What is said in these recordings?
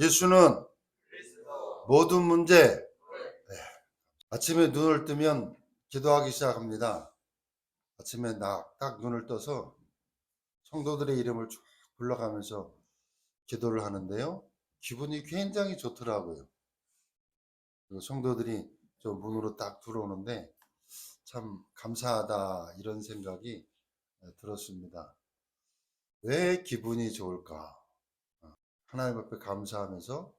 예수는 모든 문제 네. 아침에 눈을 뜨면 기도하기 시작합니다. 아침에 나 딱 눈을 떠서 성도들의 이름을 쭉 불러가면서 기도를 하는데요. 기분이 굉장히 좋더라고요. 성도들이 저 문으로 딱 들어오는데 참 감사하다 이런 생각이 들었습니다. 왜 기분이 좋을까? 하나님 앞에 감사하면서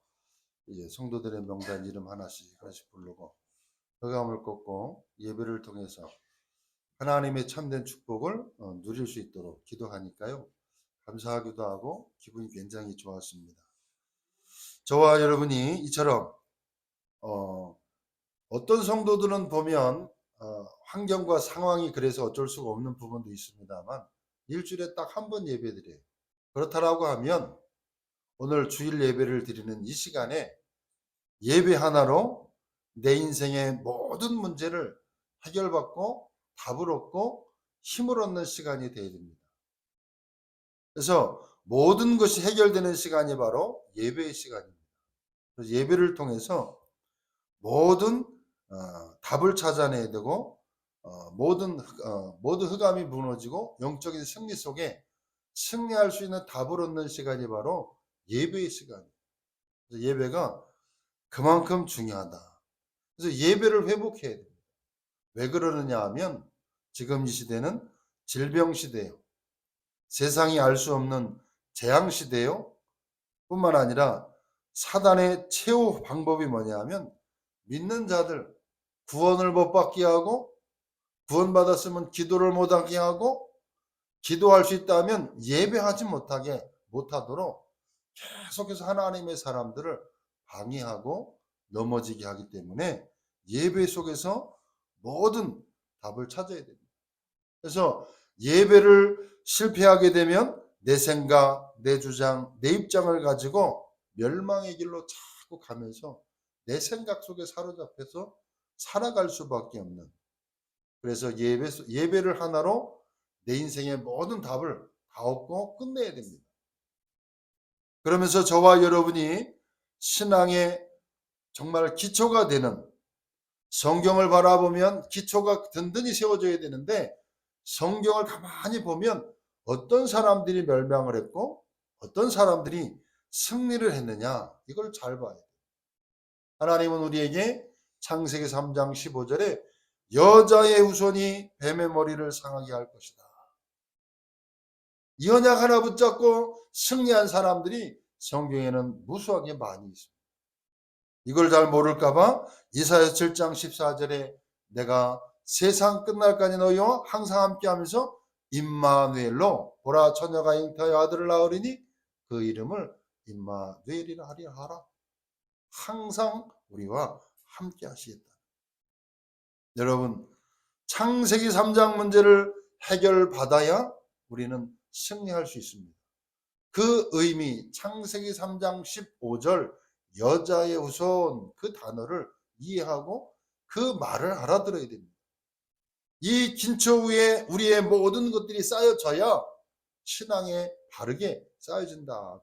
이제 성도들의 명단 이름 하나씩 하나씩 부르고 허감을 꺾고 예배를 통해서 하나님의 참된 축복을 어, 누릴 수 있도록 기도하니까요. 감사하기도 하고 기분이 굉장히 좋았습니다. 저와 여러분이 이처럼 어, 어떤 성도들은 보면 어, 환경과 상황이 그래서 어쩔 수가 없는 부분도 있습니다만 일주일에 딱 한 번 예배드려요. 그렇다라고 하면 오늘 주일 예배를 드리는 이 시간에 예배 하나로 내 인생의 모든 문제를 해결받고 답을 얻고 힘을 얻는 시간이 되어야 됩니다. 그래서 모든 것이 해결되는 시간이 바로 예배의 시간입니다. 예배를 통해서 모든 어, 답을 찾아내야 되고 어, 모든 어, 모든 흑암이 무너지고 영적인 승리 속에 승리할 수 있는 답을 얻는 시간이 바로 예배의. 그래서 예배가 그만큼 중요하다. 그래서 예배를 회복해야 됩니다. 왜 그러느냐 하면 지금 이 시대는 질병 시대예요. 세상이 알 수 없는 재앙 시대요. 뿐만 아니라 사단의 최후 방법이 뭐냐 하면 믿는 자들 구원을 못 받게 하고 구원받았으면 기도를 못 하게 하고 기도할 수 있다면 예배하지 못하게 못하도록 계속해서 하나님의 사람들을 방해하고 넘어지게 하기 때문에 예배 속에서 모든 답을 찾아야 됩니다. 그래서 예배를 실패하게 되면 내 생각, 내 주장, 내 입장을 가지고 멸망의 길로 자꾸 가면서 내 생각 속에 사로잡혀서 살아갈 수밖에 없는 그래서 예배, 예배를 하나로 내 인생의 모든 답을 다 얻고 끝내야 됩니다. 그러면서 저와 여러분이 신앙의 정말 기초가 되는 성경을 바라보면 기초가 든든히 세워져야 되는데 성경을 가만히 보면 어떤 사람들이 멸망을 했고 어떤 사람들이 승리를 했느냐 이걸 잘 봐야 돼요. 하나님은 우리에게 창세기 3장 15절에 여자의 후손이 뱀의 머리를 상하게 할 것이다. 이 언약 하나 붙잡고 승리한 사람들이 성경에는 무수하게 많이 있습니다. 이걸 잘 모를까봐 이사야 7장 14절에 내가 세상 끝날까지 너희와 항상 함께하면서 임마누엘로 보라 처녀가 잉태하여 아들을 낳으리니 그 이름을 임마누엘이라 하리라 하라. 항상 우리와 함께 하시겠다. 여러분 창세기 3장 문제를 해결받아야 우리는 승리할 수 있습니다. 그 의미 창세기 3장 15절 여자의 후손 그 단어를 이해하고 그 말을 알아들어야 됩니다. 이 긴처 위에 우리의 모든 것들이 쌓여져야 신앙에 바르게 쌓여진다.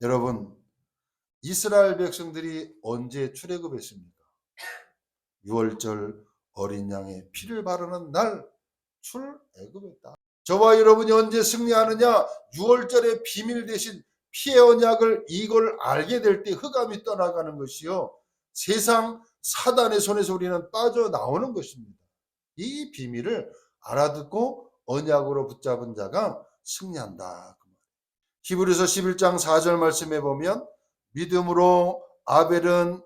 여러분, 이스라엘 백성들이 언제 출애굽했습니까? 6월절 어린 양의 피를 바르는 날 출애굽했다. 저와 여러분이 언제 승리하느냐? 6월절의 비밀 대신 피의 언약을 이걸 알게 될 때 흑암이 떠나가는 것이요. 세상 사단의 손에서 우리는 빠져나오는 것입니다. 이 비밀을 알아듣고 언약으로 붙잡은 자가 승리한다. 히브리서 11장 4절 말씀에 보면 믿음으로 아벨은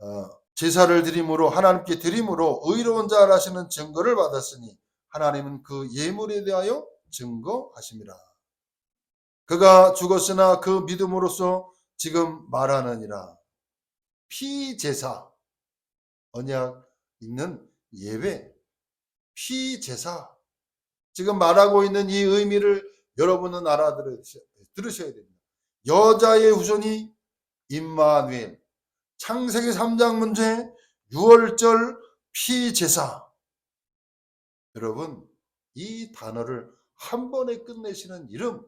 어, 제사를 드림으로 하나님께 드림으로 의로운 자라시는 증거를 받았으니 하나님은 그 예물에 대하여 증거하심이라. 그가 죽었으나 그 믿음으로써 지금 말하느니라. 피제사 언약 있는 예배 피제사 지금 말하고 있는 이 의미를 여러분은 알아들으셔야 됩니다. 여자의 후손이 임마누엘 창세기 3장 문제 6월절 피제사 여러분 이 단어를 한 번에 끝내시는 이름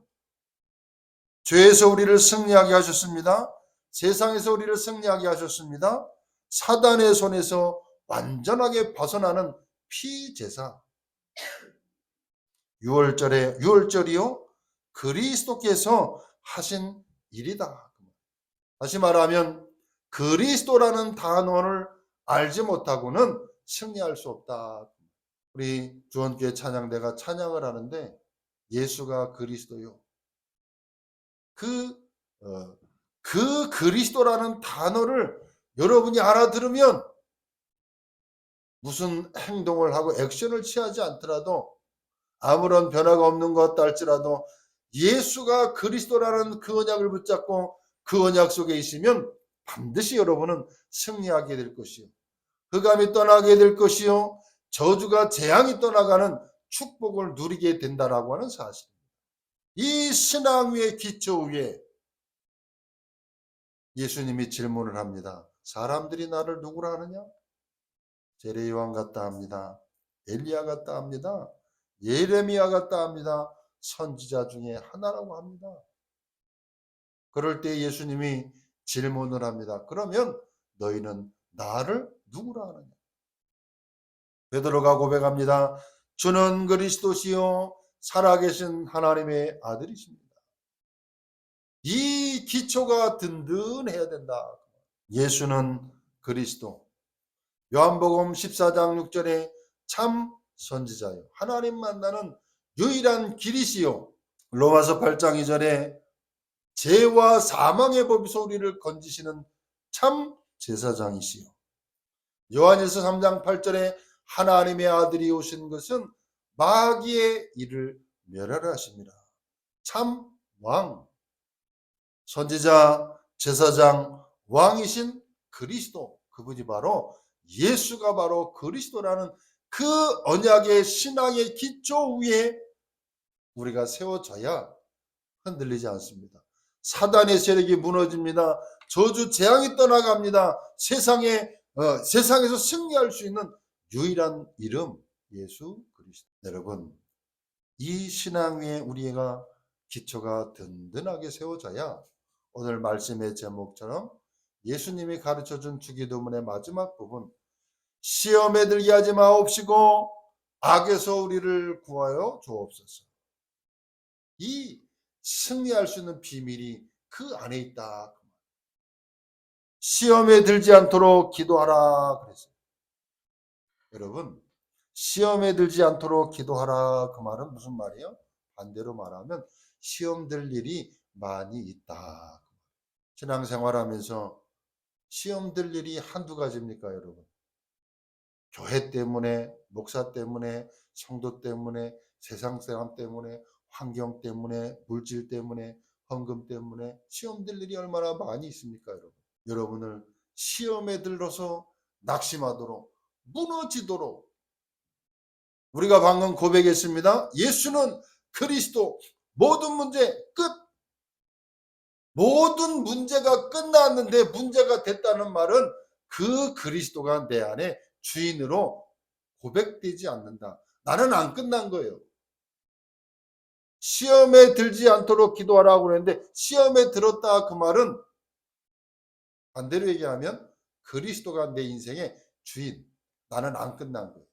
죄에서 우리를 승리하게 하셨습니다. 세상에서 우리를 승리하게 하셨습니다. 사단의 손에서 완전하게 벗어나는 피제사. 6월절에 6월절이요 그리스도께서 하신 일이다. 다시 말하면 그리스도라는 단어를 알지 못하고는 승리할 수 없다. 우리 주원교회 찬양대가 찬양을 하는데 예수가 그리스도요. 그, 어, 그 그리스도라는 단어를 여러분이 알아들으면 무슨 행동을 하고 액션을 취하지 않더라도 아무런 변화가 없는 것 같다 할지라도 예수가 그리스도라는 그 언약을 붙잡고 그 언약 속에 있으면 반드시 여러분은 승리하게 될 것이요. 흑암이 떠나게 될 것이요. 저주가 재앙이 떠나가는 축복을 누리게 된다라고 하는 사실입니다. 이 신앙 위의 기초 위에 예수님이 질문을 합니다. 사람들이 나를 누구라 하느냐? 제레요한 같다 합니다. 엘리야 같다 합니다. 예레미야 같다 합니다. 선지자 중에 하나라고 합니다. 그럴 때 예수님이 질문을 합니다. 그러면 너희는 나를 누구라 하느냐? 베드로가 고백합니다. 주는 그리스도시요 살아계신 하나님의 아들이십니다. 이 기초가 든든해야 된다. 예수는 그리스도. 요한복음 14장 6절에 참 선지자요. 하나님 만나는 유일한 길이시요. 로마서 8장 2절에 죄와 사망의 법에서 우리를 건지시는 참 제사장이시요. 요한일서 3장 8절에 하나님의 아들이 오신 것은 마귀의 일을 멸하려 하십니다. 참 왕, 선지자, 제사장, 왕이신 그리스도 그분이 바로 예수가 바로 그리스도라는 그 언약의 신앙의 기초 위에 우리가 세워져야 흔들리지 않습니다. 사단의 세력이 무너집니다. 저주 재앙이 떠나갑니다. 세상에 어, 세상에서 승리할 수 있는 유일한 이름 예수 그리스도. 여러분 이 신앙 위에 우리가 기초가 든든하게 세워져야 오늘 말씀의 제목처럼 예수님이 가르쳐 준 주기도문의 마지막 부분 시험에 들게 하지 마옵시고 악에서 우리를 구하여 주옵소서. 이 승리할 수 있는 비밀이 그 안에 있다. 시험에 들지 않도록 기도하라 그랬어요. 여러분, 시험에 들지 않도록 기도하라 그 말은 무슨 말이에요? 반대로 말하면 시험 들 일이 많이 있다. 신앙생활하면서 시험 들 일이 한두 가지입니까, 여러분? 교회 때문에, 목사 때문에, 성도 때문에, 세상 사람 때문에, 환경 때문에, 물질 때문에, 헌금 때문에 시험 들 일이 얼마나 많이 있습니까, 여러분? 여러분을 시험에 들러서 낙심하도록 무너지도록 우리가 방금 고백했습니다. 예수는 그리스도 모든 문제 끝. 모든 문제가 끝났는데 문제가 됐다는 말은 그 그리스도가 내 안에 주인으로 고백되지 않는다. 나는 안 끝난 거예요. 시험에 들지 않도록 기도하라고 그랬는데 시험에 들었다 그 말은 반대로 얘기하면 그리스도가 내 인생의 주인. 나는 안 끝난 거예요.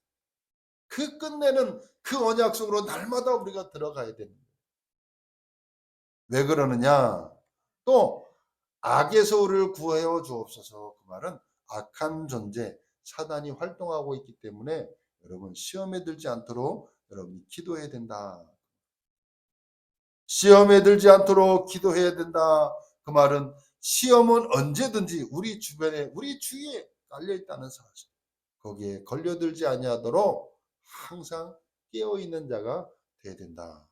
그 끝내는 그 언약 속으로 날마다 우리가 들어가야 되는 거예요. 왜 그러느냐? 또 악에서 우리를 구하여 주옵소서. 그 말은 악한 존재, 사단이 활동하고 있기 때문에 여러분 시험에 들지 않도록 여러분이 기도해야 된다. 시험에 들지 않도록 기도해야 된다. 그 말은 시험은 언제든지 우리 주변에 우리 주위에 깔려 있다는 사실. 거기에 걸려들지 아니하도록 항상 깨어 있는 자가 돼야 된다.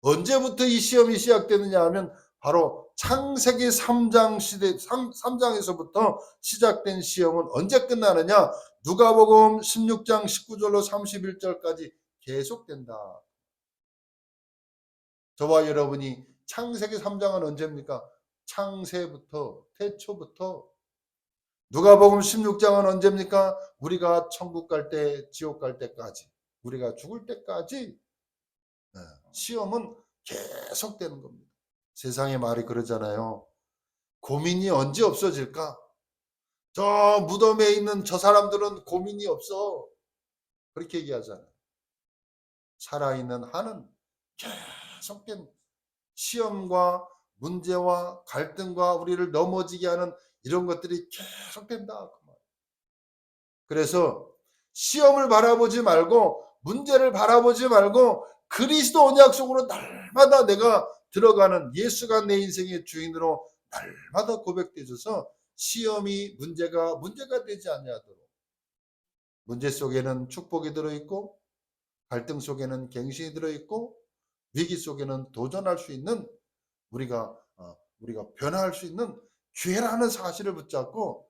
언제부터 이 시험이 시작되느냐 하면 바로 창세기 3장 시대 3, 3장에서부터 시작된 시험은 언제 끝나느냐? 누가복음 16장 19절로 31절까지 계속된다. 저와 여러분이 창세기 3장은 언제입니까? 창세부터 태초부터 누가복음 16장은 언제입니까? 우리가 천국 갈 때, 지옥 갈 때까지, 우리가 죽을 때까지 네, 시험은 계속되는 겁니다. 세상의 말이 그러잖아요. 고민이 언제 없어질까? 저 무덤에 있는 저 사람들은 고민이 없어. 그렇게 얘기하잖아요. 살아있는 한은 계속된 시험과 문제와 갈등과 우리를 넘어지게 하는 이런 것들이 계속된다. 그 말. 그래서 시험을 바라보지 말고 문제를 바라보지 말고 그리스도 언약 속으로 날마다 내가 들어가는 예수가 내 인생의 주인으로 날마다 고백되셔서 시험이 문제가 문제가 되지 않냐도록 문제 속에는 축복이 들어있고 갈등 속에는 갱신이 들어있고 위기 속에는 도전할 수 있는 우리가 어, 우리가 변화할 수 있는 기회라는 사실을 붙잡고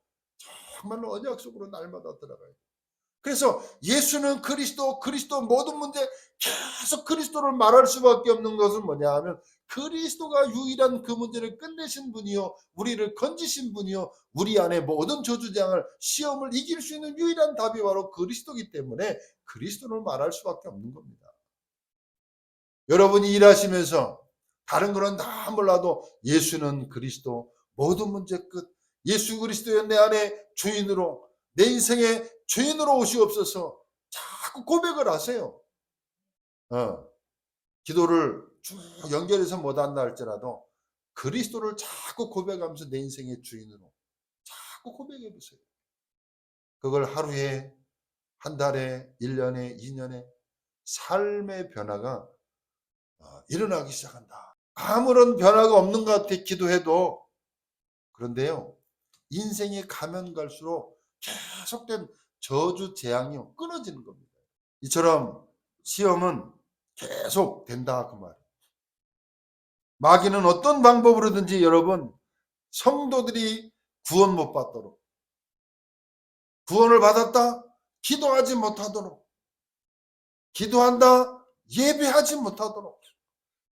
정말로 언약 속으로 날마다 들어가야 돼. 그래서 예수는 그리스도, 그리스도 모든 문제 계속 그리스도를 말할 수밖에 없는 것은 뭐냐 하면 그리스도가 유일한 그 문제를 끝내신 분이요, 우리를 건지신 분이요, 우리 안에 모든 저주장을 시험을 이길 수 있는 유일한 답이 바로 그리스도기 때문에 그리스도를 말할 수밖에 없는 겁니다. 여러분이 일하시면서 다른 거는 다 몰라도 예수는 그리스도 모든 문제 끝 예수 그리스도의 내 안에 주인으로 내 인생의 주인으로 오시옵소서 자꾸 고백을 하세요. 어, 기도를 쭉 연결해서 못한다 할지라도 그리스도를 자꾸 고백하면서 내 인생의 주인으로 자꾸 고백해 보세요. 그걸 하루에 한 달에 1년에 2년에 삶의 변화가 어, 일어나기 시작한다. 아무런 변화가 없는 것 같아 기도해도 그런데요 인생이 가면 갈수록 계속된 저주 재앙이 끊어지는 겁니다. 이처럼 시험은 계속 된다 그 말. 마귀는 어떤 방법으로든지 여러분 성도들이 구원 못 받도록 구원을 받았다 기도하지 못하도록 기도한다 예배하지 못하도록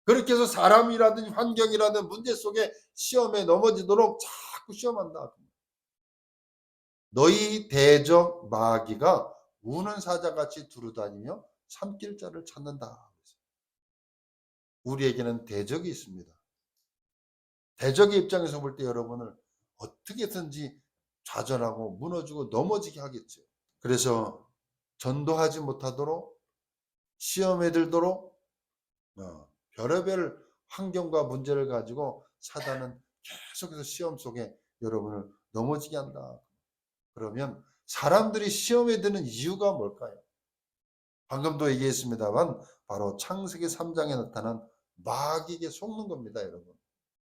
그렇게 해서 사람이라든지 환경이라든 문제 속에 시험에 넘어지도록 자꾸 시험한다. 너희 대적 마귀가 우는 사자같이 두루다니며 삼킬 자를 찾는다. 우리에게는 대적이 있습니다. 대적의 입장에서 볼 때 여러분을 어떻게든지 좌절하고 무너지고 넘어지게 하겠죠. 그래서 전도하지 못하도록 시험에 들도록 어, 별의별 환경과 문제를 가지고 사단은 계속해서 시험 속에 여러분을 넘어지게 한다. 그러면 사람들이 시험에 드는 이유가 뭘까요? 방금도 얘기했습니다만 바로 창세기 3장에 나타난 마귀에게 속는 겁니다, 여러분.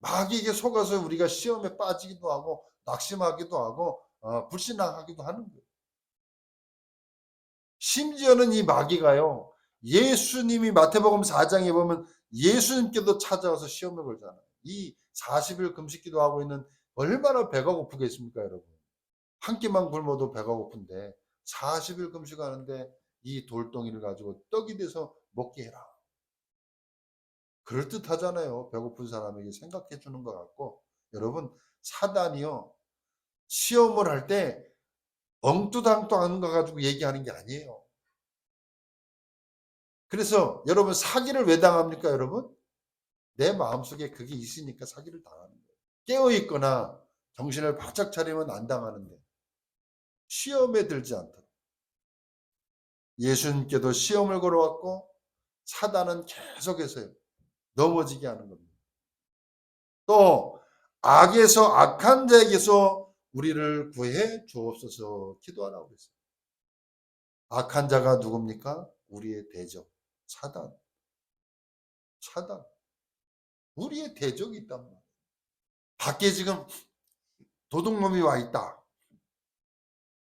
마귀에게 속아서 우리가 시험에 빠지기도 하고 낙심하기도 하고 어, 불신앙하기도 하는 거예요. 심지어는 이 마귀가요. 예수님이 마태복음 4장에 보면 예수님께도 찾아와서 시험을 걸잖아요. 이 40일 금식기도 하고 있는 얼마나 배가 고프겠습니까, 여러분? 한 끼만 굶어도 배가 고픈데 40일 금식하는데 이 돌덩이를 가지고 떡이 돼서 먹게 해라. 그럴 듯하잖아요. 배고픈 사람에게 생각해 주는 것 같고 여러분 사단이요 시험을 할 때 엉뚱당뚱한 거 가지고 얘기하는 게 아니에요. 그래서 여러분 사기를 왜 당합니까, 여러분? 내 마음속에 그게 있으니까 사기를 당하는 거예요. 깨어 있거나 정신을 바짝 차리면 안 당하는데 시험에 들지 않도록 예수님께도 시험을 걸어왔고 사단은 계속해서 넘어지게 하는 겁니다. 또 악에서 악한 자에게서 우리를 구해 주옵소서 기도하라고 그랬어요. 악한 자가 누굽니까? 우리의 대적 사단. 사단. 우리의 대적이 있단 말이에요. 밖에 지금 도둑놈이 와 있다.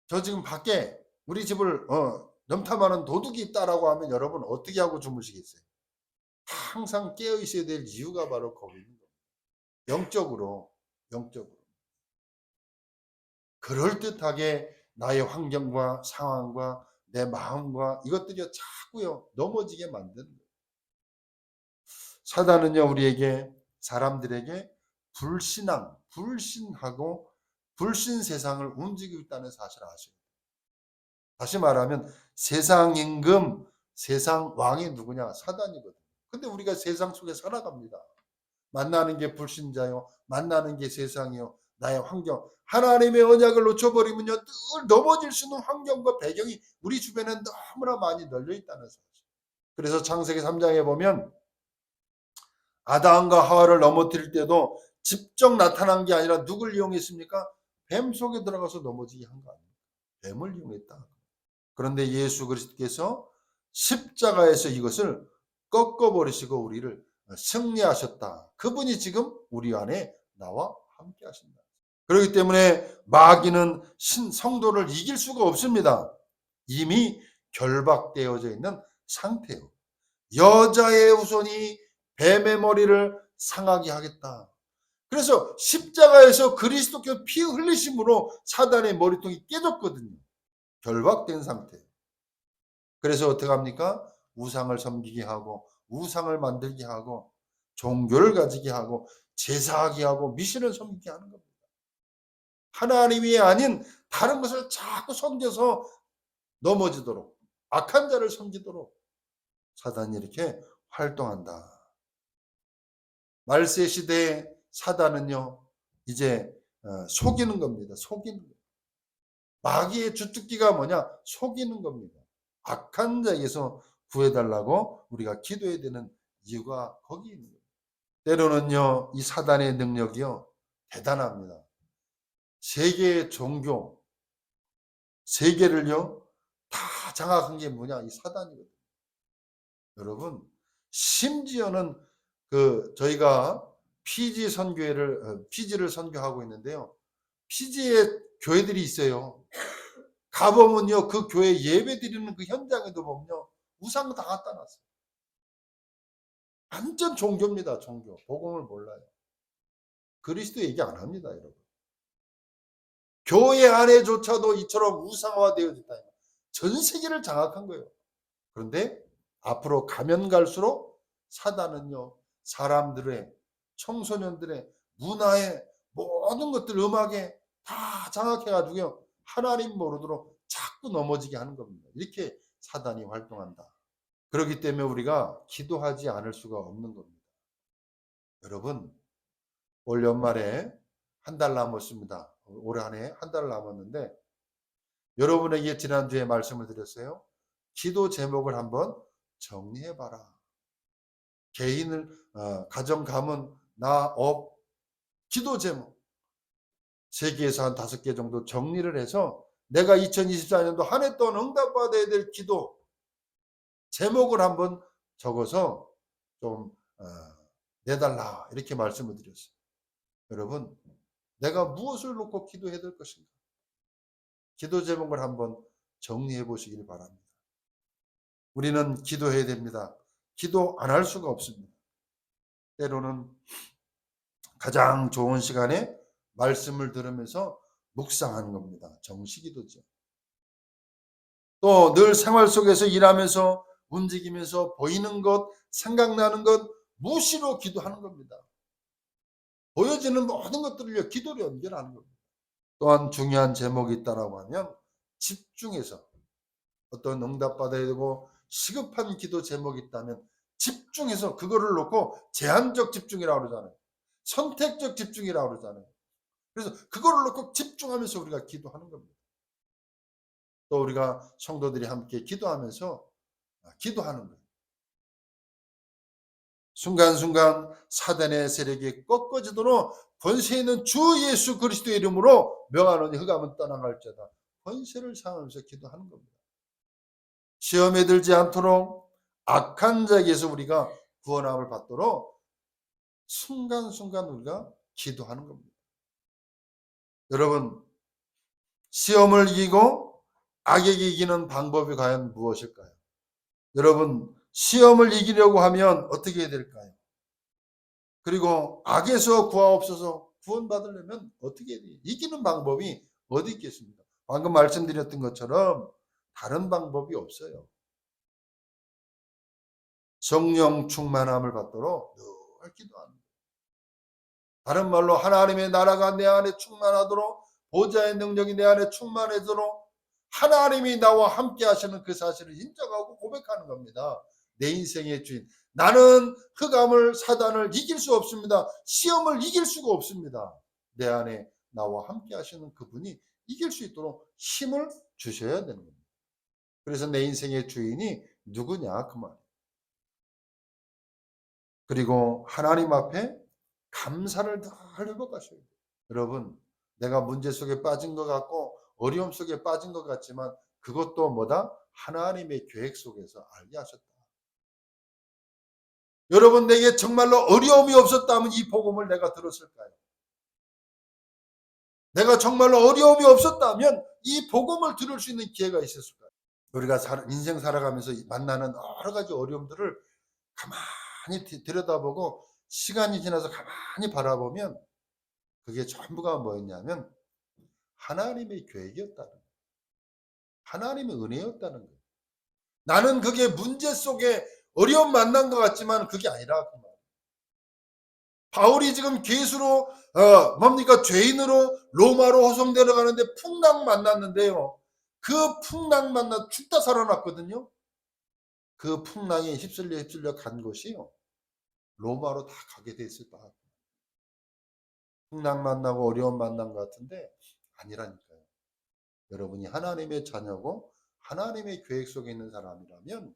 저 지금 밖에 우리 집을 어, 염탐하는 도둑이 있다라고 하면 여러분 어떻게 하고 주무시겠어요? 항상 깨어 있어야 될 이유가 바로 거기 있는 겁니다. 영적으로, 영적으로. 그럴듯하게 나의 환경과 상황과 내 마음과 이것들이 자꾸요 넘어지게 만드는. 사단은요 우리에게 사람들에게 불신앙, 불신하고 불신 세상을 움직이고 있다는 사실을 돼요. 다시 말하면 세상 임금, 세상 왕이 누구냐? 사단이거든. 근데 우리가 세상 속에 살아갑니다. 만나는 게 불신자요. 만나는 게 세상이요. 나의 환경. 하나님의 언약을 놓쳐버리면요. 늘 넘어질 수 있는 환경과 배경이 우리 주변에 너무나 많이 널려 있다는 사실. 그래서 창세기 3장에 보면 아담과 하와를 넘어뜨릴 때도 직접 나타난 게 아니라 누굴 이용했습니까? 뱀 속에 들어가서 넘어지게 한 거 아닙니까? 뱀을 이용했다. 그런데 예수 그리스도께서 십자가에서 이것을 꺾어버리시고 우리를 승리하셨다. 그분이 지금 우리 안에 나와 함께 하신다. 그렇기 때문에 마귀는 신 성도를 이길 수가 없습니다. 이미 결박되어져 있는 상태요. 여자의 후손이 뱀의 머리를 상하게 하겠다. 그래서 십자가에서 그리스도께서 피 흘리심으로 사단의 머리통이 깨졌거든요. 결박된 상태. 그래서 어떻게 합니까? 우상을 섬기게 하고 우상을 만들게 하고 종교를 가지게 하고 제사하게 하고 미신을 섬기게 하는 겁니다. 하나님이 아닌 다른 것을 자꾸 섬겨서 넘어지도록 악한 자를 섬기도록 사단이 이렇게 활동한다. 말세 시대에 사단은요 이제 어, 속이는 겁니다. 속이는 거. 마귀의 주특기가 뭐냐? 속이는 겁니다. 악한 자에게서 구해달라고 우리가 기도해야 되는 이유가 거기 있는 거예요. 때로는요, 이 사단의 능력이요, 대단합니다. 세계의 종교, 세계를요, 다 장악한 게 뭐냐? 이 사단이거든요. 여러분, 심지어는 그, 저희가 피지 선교회를, 어, 피지를 선교하고 있는데요. 피지에 교회들이 있어요. 가보면요, 그 교회 예배 드리는 그 현장에도 보면요, 우상 다 갖다 놨어요. 완전 종교입니다, 종교. 복음을 몰라요. 그리스도 얘기 안 합니다, 여러분. 교회 안에조차도 이처럼 우상화되어졌다. 전 세계를 장악한 거예요. 그런데 앞으로 가면 갈수록 사단은요, 사람들의, 청소년들의 문화에 모든 것들 음악에 다 장악해가지고요, 하나님 모르도록 자꾸 넘어지게 하는 겁니다. 이렇게 사단이 활동한다. 그렇기 때문에 우리가 기도하지 않을 수가 없는 겁니다. 여러분, 올 연말에 한 달 남았습니다. 올해 한 해 한 달 남았는데, 여러분에게 지난주에 말씀을 드렸어요. 기도 제목을 한번 정리해 봐라. 개인을, 어, 가정 가문, 나, 업, 기도 제목. 세계에서 한 다섯 개 정도 정리를 해서 내가 2024년도 한 해 동안 응답받아야 될 기도 제목을 한번 적어서 좀 어, 내달라 이렇게 말씀을 드렸어요. 여러분 내가 무엇을 놓고 기도해야 될 것인가? 기도 제목을 한번 정리해 보시길 바랍니다. 우리는 기도해야 됩니다. 기도 안 할 수가 없습니다. 때로는 가장 좋은 시간에 말씀을 들으면서 묵상하는 겁니다. 정식기도죠. 또 늘 생활 속에서 일하면서 움직이면서 보이는 것, 생각나는 것 무시로 기도하는 겁니다. 보여지는 모든 것들을 기도로 연결하는 겁니다. 또한 중요한 제목이 있다라고 하면 집중해서 어떤 응답 받아야 되고 시급한 기도 제목이 있다면 집중해서 그거를 놓고 제한적 집중이라고 그러잖아요. 선택적 집중이라고 그러잖아요. 그래서 그거를 놓고 집중하면서 우리가 기도하는 겁니다. 또 우리가 성도들이 함께 기도하면서 기도하는 거예요. 순간순간 사단의 세력이 꺾어지도록 권세 있는 주 예수 그리스도의 이름으로 명하노니 흑암은 떠나갈지어다. 권세를 사용하면서 기도하는 겁니다. 시험에 들지 않도록 악한 자에게서 우리가 구원함을 받도록 순간순간 우리가 기도하는 겁니다. 여러분, 시험을 이기고 악에게 이기는 방법이 과연 무엇일까요? 여러분, 시험을 이기려고 하면 어떻게 해야 될까요? 그리고 악에서 구하옵소서 구원받으려면 어떻게 해야 돼요? 이기는 방법이 어디 있겠습니까? 방금 말씀드렸던 것처럼 다른 방법이 없어요. 성령 충만함을 받도록 늘 기도합니다. 다른 말로 하나님의 나라가 내 안에 충만하도록 보좌의 능력이 내 안에 충만해도록 하나님이 나와 함께 하시는 그 사실을 인정하고 고백하는 겁니다. 내 인생의 주인. 나는 흑암을 사단을 이길 수 없습니다. 시험을 이길 수가 없습니다. 내 안에 나와 함께 하시는 그분이 이길 수 있도록 힘을 주셔야 되는 겁니다. 그래서 내 인생의 주인이 누구냐 그 말. 그리고 하나님 앞에 감사를 늘 회복하셔야 돼요. 여러분, 내가 문제 속에 빠진 것 같고 어려움 속에 빠진 것 같지만 그것도 뭐다? 하나님의 계획 속에서 알게 하셨다. 여러분, 내게 정말로 어려움이 없었다면 이 복음을 내가 들었을까요? 내가 정말로 어려움이 없었다면 이 복음을 들을 수 있는 기회가 있었을까요? 우리가 살- 인생 살아가면서 만나는 여러 가지 어려움들을 가만히 디- 들여다보고 시간이 지나서 가만히 바라보면 그게 전부가 뭐였냐면 하나님의 계획이었다는 거예요. 하나님의 은혜였다는 거예요. 나는 그게 문제 속에 어려움 만난 것 같지만 그게 아니라 그 말. 바울이 지금 괴수로 어, 뭡니까 죄인으로 로마로 호송되어 가는데 풍랑 만났는데요. 그 풍랑 만나 죽다 살아났거든요. 그 풍랑에 휩쓸려 휩쓸려 간 것이요. 로마로 다 가게 됐을 다 풍랑 만나고 어려움 만난 것 같은데 아니라니까요. 여러분이 하나님의 자녀고 하나님의 계획 속에 있는 사람이라면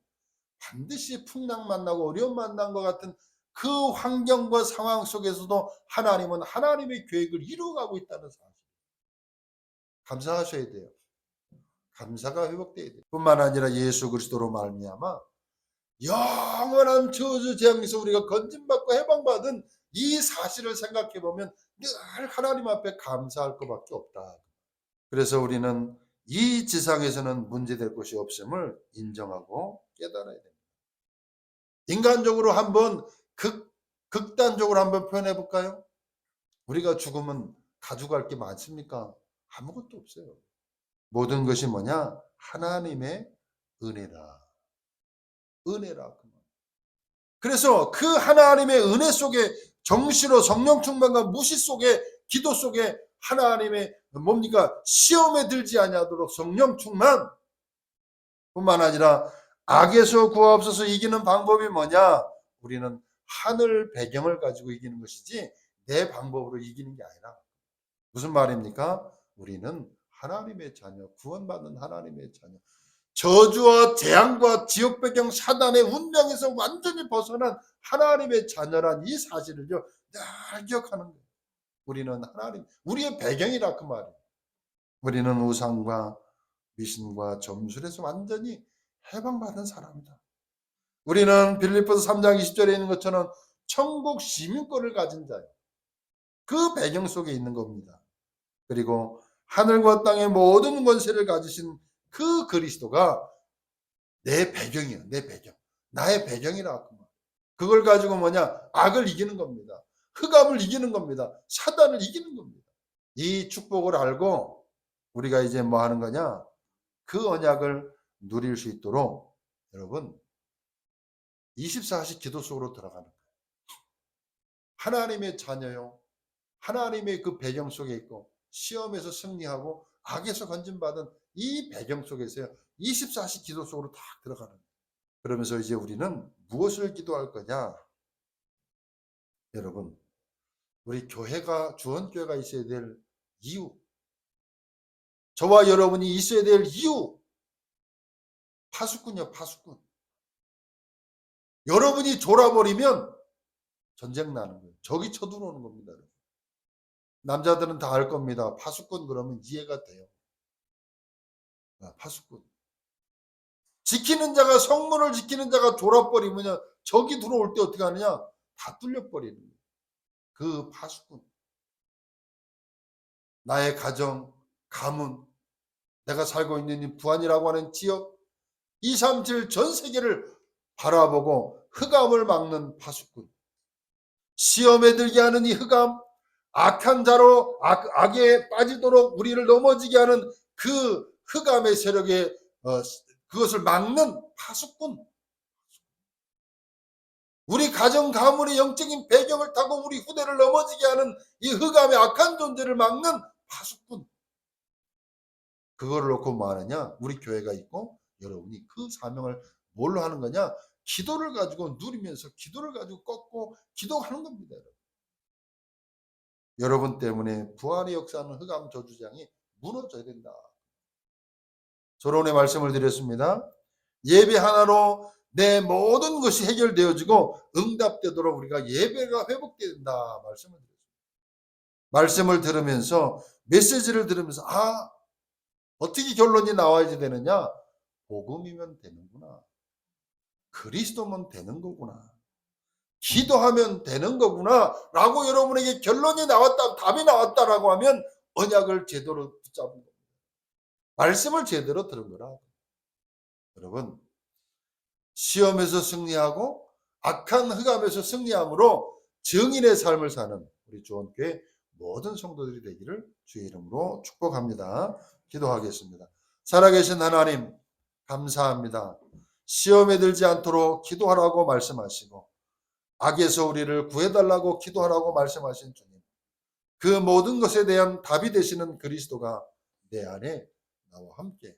반드시 풍랑 만나고 어려움 만난 것 같은 그 환경과 상황 속에서도 하나님은 하나님의 계획을 이루어가고 있다는 사실. 감사하셔야 돼요. 감사가 회복돼야 돼요. 뿐만 아니라 예수 그리스도로 말미암아 영원한 저주 재앙에서 우리가 건진받고 해방받은 이 사실을 생각해 보면 늘 하나님 앞에 감사할 것밖에 없다. 그래서 우리는 이 지상에서는 문제될 것이 없음을 인정하고 깨달아야 됩니다. 인간적으로 한번 극, 극단적으로 한번 표현해 볼까요? 우리가 죽으면 가져갈 게 많습니까? 아무것도 없어요. 모든 것이 뭐냐? 하나님의 은혜라. 은혜라. 그 말. 그래서 그 하나님의 은혜 속에 정시로 성령 충만과 무시 속에 기도 속에 하나님의 뭡니까 시험에 들지 아니하도록 성령 충만 뿐만 아니라 악에서 구하옵소서 이기는 방법이 뭐냐? 우리는 하늘 배경을 가지고 이기는 것이지 내 방법으로 이기는 게 아니라 무슨 말입니까? 우리는 하나님의 자녀, 구원받는 하나님의 자녀. 저주와 재앙과 지옥 배경 사단의 운명에서 완전히 벗어난 하나님의 자녀란 이 사실을요, 늘 기억하는 거예요. 우리는 하나님, 우리의 배경이라 그 말이에요. 우리는 우상과 미신과 점술에서 완전히 해방받은 사람이다. 우리는 빌립보서 3장 20절에 있는 것처럼 천국 시민권을 가진 자예요. 그 배경 속에 있는 겁니다. 그리고 하늘과 땅의 모든 권세를 가지신 그 그리스도가 내 배경이에요. 내 배경. 나의 배경이라. 그걸 가지고 뭐냐? 악을 이기는 겁니다. 흑암을 이기는 겁니다. 사단을 이기는 겁니다. 이 축복을 알고 우리가 이제 뭐 하는 거냐? 그 언약을 누릴 수 있도록 여러분 24시 기도 속으로 들어가는 거예요. 하나님의 자녀요. 하나님의 그 배경 속에 있고 시험에서 승리하고 악에서 건진받은 이 배경 속에서요. 24시 기도 속으로 딱 들어가는 거예요. 그러면서 이제 우리는 무엇을 기도할 거냐? 여러분, 우리 교회가 주원교회가 있어야 될 이유 저와 여러분이 있어야 될 이유 파수꾼이요 파수꾼. 여러분이 졸아버리면 전쟁 나는 거예요. 적이 쳐들어오는 겁니다. 남자들은 다 알 겁니다. 파수꾼 그러면 이해가 돼요. 아, 파수꾼. 지키는 자가 성문을 지키는 자가 졸아버리면 적이 들어올 때 어떻게 하느냐? 다 뚫려버리는 거예요. 그 파수꾼. 나의 가정 가문, 내가 살고 있는 이 부안이라고 하는 지역, 237 전 세계를 바라보고 흑암을 막는 파수꾼. 시험에 들게 하는 이 흑암, 악한 자로 악, 악에 빠지도록 우리를 넘어지게 하는 그 흑암의 세력에 어, 그것을 막는 파수꾼. 우리 가정 가문의 영적인 배경을 타고 우리 후대를 넘어지게 하는 이 흑암의 악한 존재를 막는 파수꾼. 그거를 놓고 뭐 하느냐? 우리 교회가 있고 여러분이 그 사명을 뭘로 하는 거냐? 기도를 가지고 누리면서 기도를 가지고 꺾고 기도하는 겁니다. 여러분. 여러분 때문에 부활의 역사는 흑암 저주장이 무너져야 된다. 저론의 말씀을 드렸습니다. 예배 하나로 내 모든 것이 해결되어지고 응답되도록 우리가 예배가 회복된다 말씀을 드렸습니다. 말씀을 들으면서 메시지를 들으면서 아 어떻게 결론이 나와야지 되느냐? 복음이면 되는구나. 그리스도면 되는 거구나. 기도하면 되는 거구나. 라고 여러분에게 결론이 나왔다, 답이 나왔다라고 하면 언약을 제대로 붙잡은 겁니다. 말씀을 제대로 들은 거라. 여러분, 시험에서 승리하고 악한 흑암에서 승리함으로 증인의 삶을 사는 우리 주원교회 모든 성도들이 되기를 주의 이름으로 축복합니다. 기도하겠습니다. 살아계신 하나님, 감사합니다. 시험에 들지 않도록 기도하라고 말씀하시고, 악에서 우리를 구해달라고 기도하라고 말씀하신 주님. 그 모든 것에 대한 답이 되시는 그리스도가 내 안에 나와 함께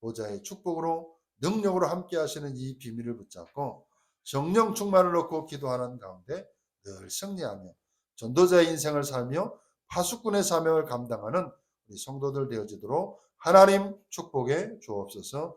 보좌의 축복으로 능력으로 함께 하시는 이 비밀을 붙잡고 성령 충만을 얻고 기도하는 가운데 늘 승리하며 전도자의 인생을 살며 파수꾼의 사명을 감당하는 우리 성도들 되어지도록 하나님 축복에 주옵소서